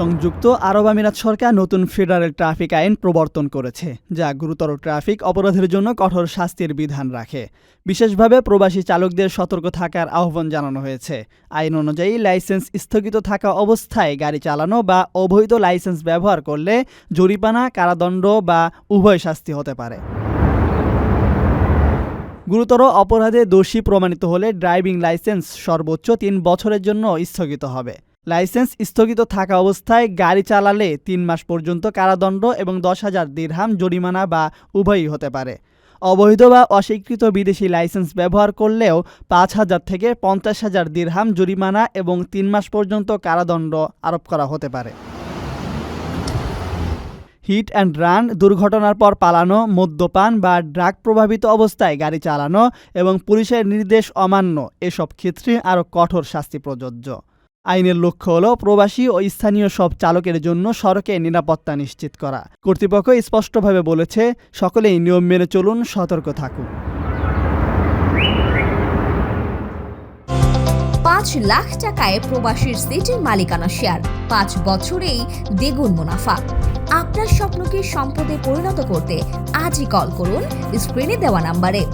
সংযুক্ত আরব আমিরাত সরকার নতুন ফেডারেল ট্রাফিক আইন প্রবর্তন করেছে, যা গুরুতর ট্রাফিক অপরাধের জন্য কঠোর শাস্তির বিধান রাখে। বিশেষভাবে প্রবাসী চালকদের সতর্ক থাকার আহ্বান জানানো হয়েছে। আইন অনুযায়ী লাইসেন্স স্থগিত থাকা অবস্থায় গাড়ি চালানো বা অবৈধ লাইসেন্স ব্যবহার করলে জরিমানা, কারাদণ্ড বা উভয় শাস্তি হতে পারে। গুরুতর অপরাধে দোষী প্রমাণিত হলে ড্রাইভিং লাইসেন্স সর্বোচ্চ তিন বছরের জন্য স্থগিত হবে। লাইসেন্স স্থগিত থাকা অবস্থায় গাড়ি চালালে তিন মাস পর্যন্ত কারাদণ্ড এবং দশ হাজার দিরহাম জরিমানা বা উভয়ই হতে পারে। অবৈধ বা অস্বীকৃত বিদেশি লাইসেন্স ব্যবহার করলেও পাঁচ হাজার থেকে পঞ্চাশ হাজার দিরহাম জরিমানা এবং তিন মাস পর্যন্ত কারাদণ্ড আরোপ করা হতে পারে। হিট অ্যান্ড রান দুর্ঘটনার পর পালানো, মদ্যপান বা ড্রাগ প্রভাবিত অবস্থায় গাড়ি চালানো এবং পুলিশের নির্দেশ অমান্য এসব ক্ষেত্রে আরও কঠোর শাস্তি প্রযোজ্য। আইনের লক্ষ্য হল প্রবাসী ও স্থানীয় সব চালকের জন্য সড়কে নিরাপত্তা নিশ্চিত করা। কর্তৃপক্ষ স্পষ্টভাবে বলেছে, সকলেই নিয়ম মেনে চলুন, সতর্ক থাকুন। পাঁচ লাখ টাকায় প্রবাসীর সিটির মালিকানা শেয়ার। পাঁচ বছরেই দ্বিগুণ মুনাফা। আপনার স্বপ্নকে সম্পদে পরিণত করতে আজই কল করুন স্ক্রিনে দেওয়া নাম্বারে।